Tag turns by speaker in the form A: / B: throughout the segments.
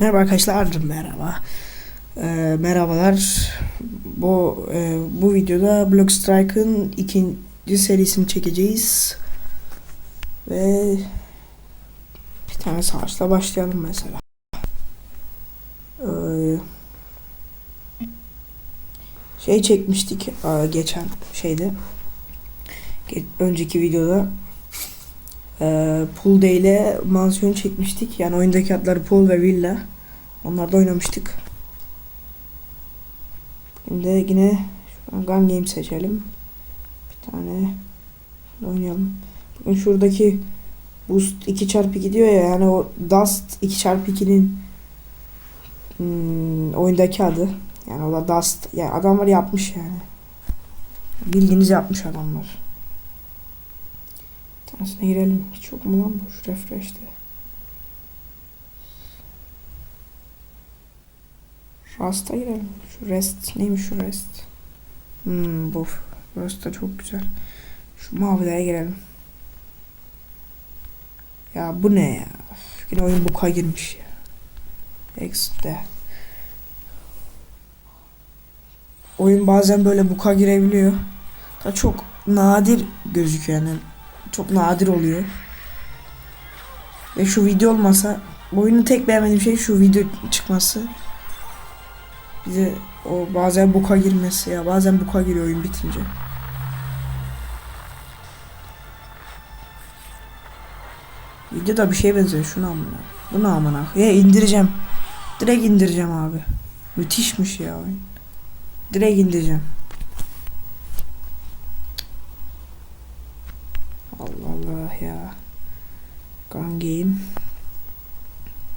A: Merhaba arkadaşlar, merhaba. Ee, merhabalar. Bu e, bu videoda Block Strike'ın ikinci serisini çekeceğiz. Ve bir tane savaşla başlayalım mesela. Ee, şey çekmiştik e, geçen şeyde. Önceki videoda ee, Pool Day ile mansiyon çekmiştik. Yani oyundaki adları Pool ve Villa. Onlarda oynamıştık. Şimdi yine Gun Game seçelim. Bir tane oynayalım. Bakın şuradaki Boost 2x2 diyor ya yani o Dust 2x2'nin hmm, oyundaki adı. Yani o da Dust. Yani adamlar yapmış yani. Bildiğiniz yapmış adamlar. Tanesine girelim. Hiç yok mu lan bu? Şu refresh'te. Rast'a girelim. Şu rest. Neymiş şu rest? Hmm bu. Burası da çok güzel. Şu mavilere girelim. Ya bu ne ya? Yine oyun buka girmiş ya. Exit'te. Oyun bazen böyle buka girebiliyor. Da çok nadir gözüküyor yani. Çok nadir oluyor. Ve şu video olmasa bu oyunun tek beğenmediğim şey şu video çıkması. Bize o bazen buka girmesi ya. Bazen buka giriyor oyun bitince. Video da bir şey benziyor şuna amına. Bunu amına. Ya indireceğim. Direkt indireceğim abi. Müthişmiş ya oyun. Direkt indireceğim. Allah Allah ya. Gun game.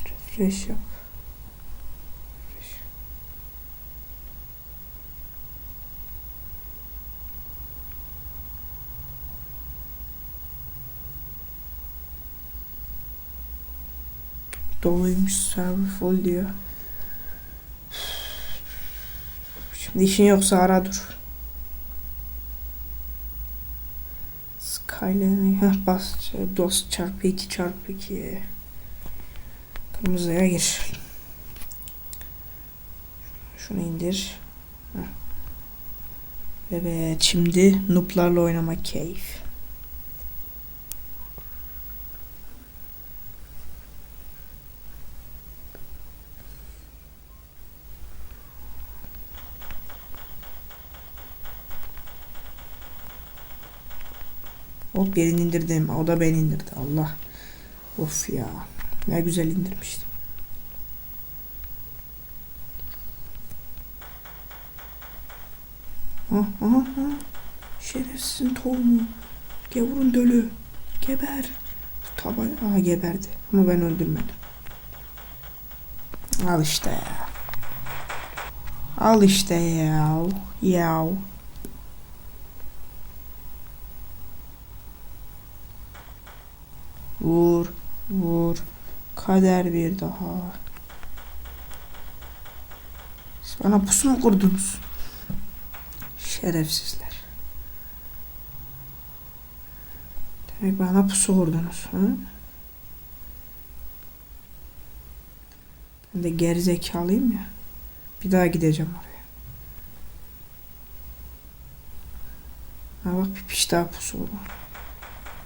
A: Refresh yap. Doluymuş server full diyor. Şimdi işin yoksa ara dur. Heh bas dost çarpı 2 çarpı 2 kırmızıya gir. Şunu indir. Heh. evet şimdi nooblarla oynamak keyif Hop birini indirdim. O da beni indirdi. Allah. Of ya. Ne güzel indirmiştim. Ah, aha, aha. Şerefsizin tohumu. Gavurun dölü. Geber. Taban. Aha geberdi. Ama ben öldürmedim. Al işte ya. Al işte ya. Yav. Vur, vur. Kader bir daha. Siz bana pusu mu kurdunuz? Şerefsizler. Demek bana pusu kurdunuz. Hı? Ben de gerizekalıyım ya. Bir daha gideceğim oraya. Ha bak bir piş daha pusu var.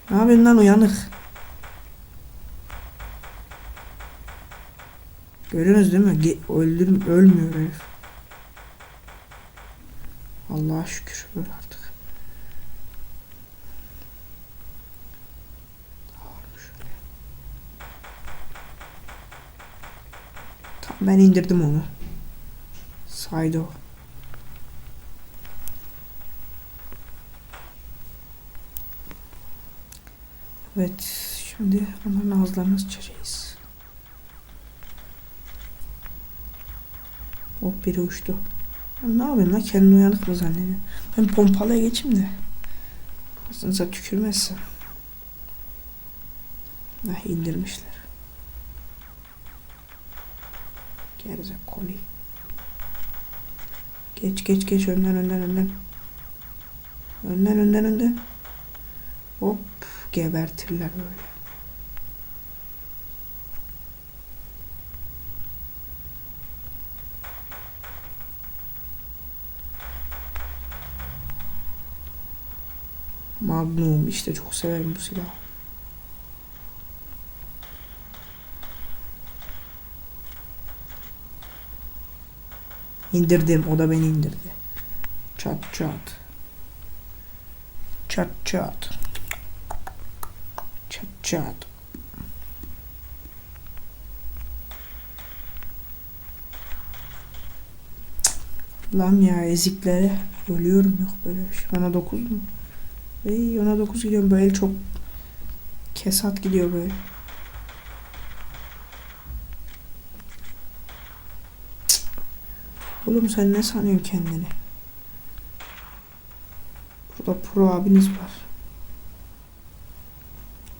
A: Ne yapıyorsun lan uyanık? Görüyorsunuz değil mi? Ge öldürüm ölmüyor herif. Allah'a şükür öl artık. Tamam ben indirdim onu. Saydı o. Evet şimdi onların ağızlarını sıçacağız. Oh biri uçtu. Ya ne yapayım lan kendini uyanık mı zannediyor? Ben pompalıya geçeyim de. Ağzınıza tükürmezsem. Ah indirmişler. Gerizek koli. Geç geç geç önden önden önden. Önden önden önden. Hop gebertirler böyle. Magnum işte çok severim bu silahı. İndirdim. O da beni indirdi. Çat çat. Çat çat. Çat çat. Lan ya eziklere ölüyorum yok böyle bir şey. Ona 9 mu? Ey ona 9 gidiyorum böyle çok kesat gidiyor böyle. Cık. Oğlum sen ne sanıyorsun kendini? Burada pro abiniz var.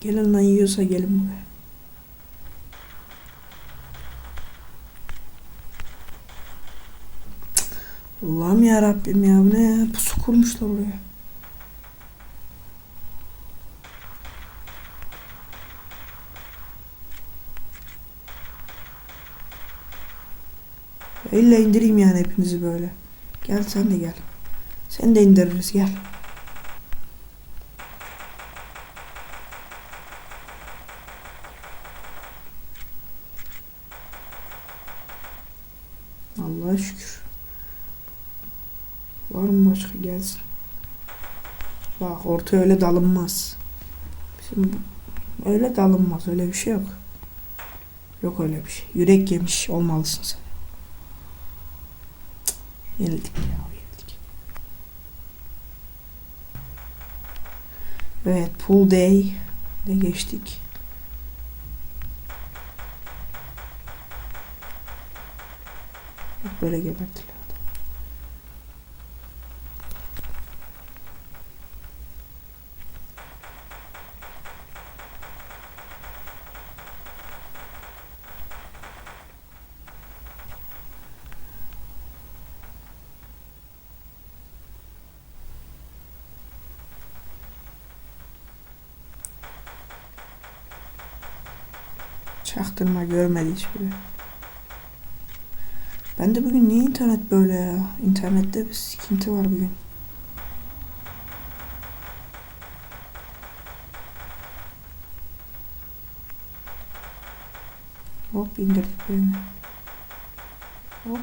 A: Gelin lan yiyorsa gelin buraya. Allah'ım ya Rabbim ya bu ne ya? Pusu kurmuşlar oraya. İlla indireyim yani hepinizi böyle. Gel sen de gel. Sen de indiririz gel. Allah'a şükür. Var mı başka gelsin. Bak orta öyle dalınmaz. Bizim öyle dalınmaz. Öyle bir şey yok. Yok öyle bir şey. Yürek yemiş olmalısın sen. Yenildik ya yenildik. Evet pool day de geçtik. Böyle gebertiler. Çaktırma görmedi hiçbiri. Ben de bugün niye internet böyle ya? İnternette bir sıkıntı var bugün. Hop indirdik birini. Hop.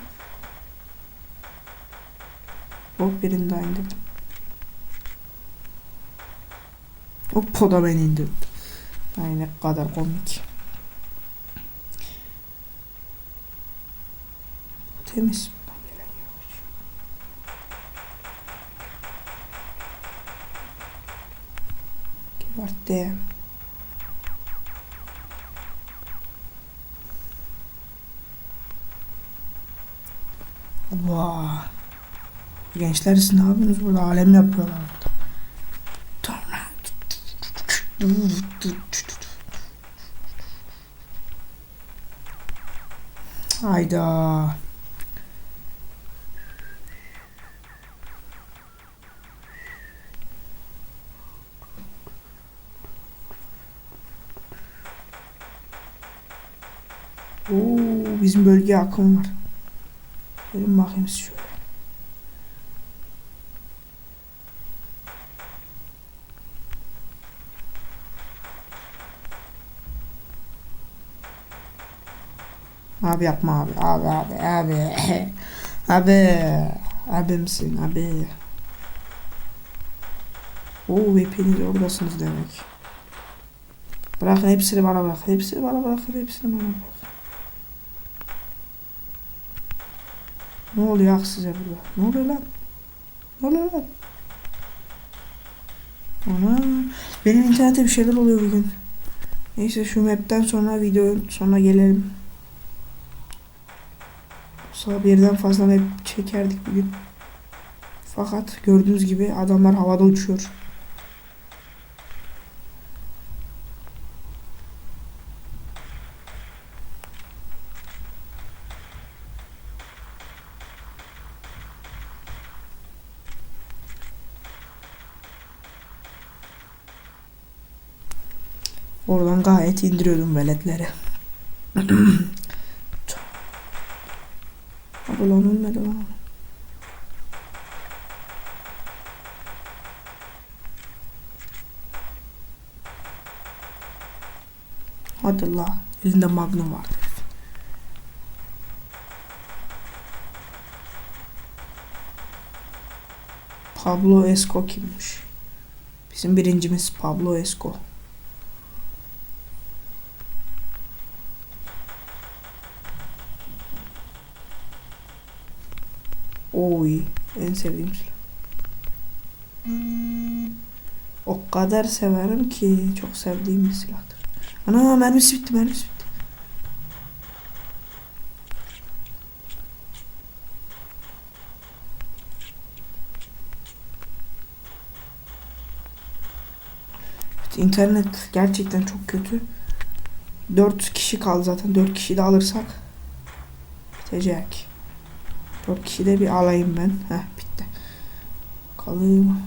A: Hop birini daha indirdim. Hop o da beni indirdi. Ay ne kadar komik. Temiz. Buradan gelen yavaş. Gebertti. Vaa. Gençler siz ne yapıyorsunuz burada? Alem yapıyorlar. Sonra. Hayda. Oo, bizim bölgeye akım var. Gelin bakayım şöyle. Abi yapma abi. Abi abi abi. abi. Abimsin abi. Oo hepiniz oradasınız demek. Bırakın hepsini bana bırakın. Hepsini bana bırakın. Hepsini bana bırakın. Ne oluyor ak size burada? Ne oluyor lan? Ne oluyor lan? Ana benim internette bir şeyler oluyor bugün. Neyse şu map'ten sonra videonun sonuna gelelim. Sonra birden fazla map çekerdik bugün. Fakat gördüğünüz gibi adamlar havada uçuyor. Oradan gayet indiriyordum veletleri. Abi lan ölmedi lan. Hadi la. Elinde magnum vardı. Pablo Esco kimmiş? Bizim birincimiz Pablo Esco. Oy, en sevdiğim silah. O kadar severim ki çok sevdiğim bir silahtır. Ana mermisi bitti, mermisi bitti. İnternet gerçekten çok kötü. 4 kişi kaldı zaten. 4 kişi de alırsak bitecek. 4 kişi de bir alayım ben. Heh bitti. Bakalım.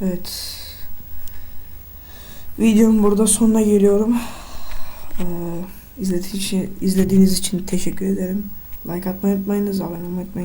A: Evet. Videom burada sonuna geliyorum. Ee, için, izlediğiniz için teşekkür ederim. Like atmayı unutmayınız, abone olmayı unutmayınız.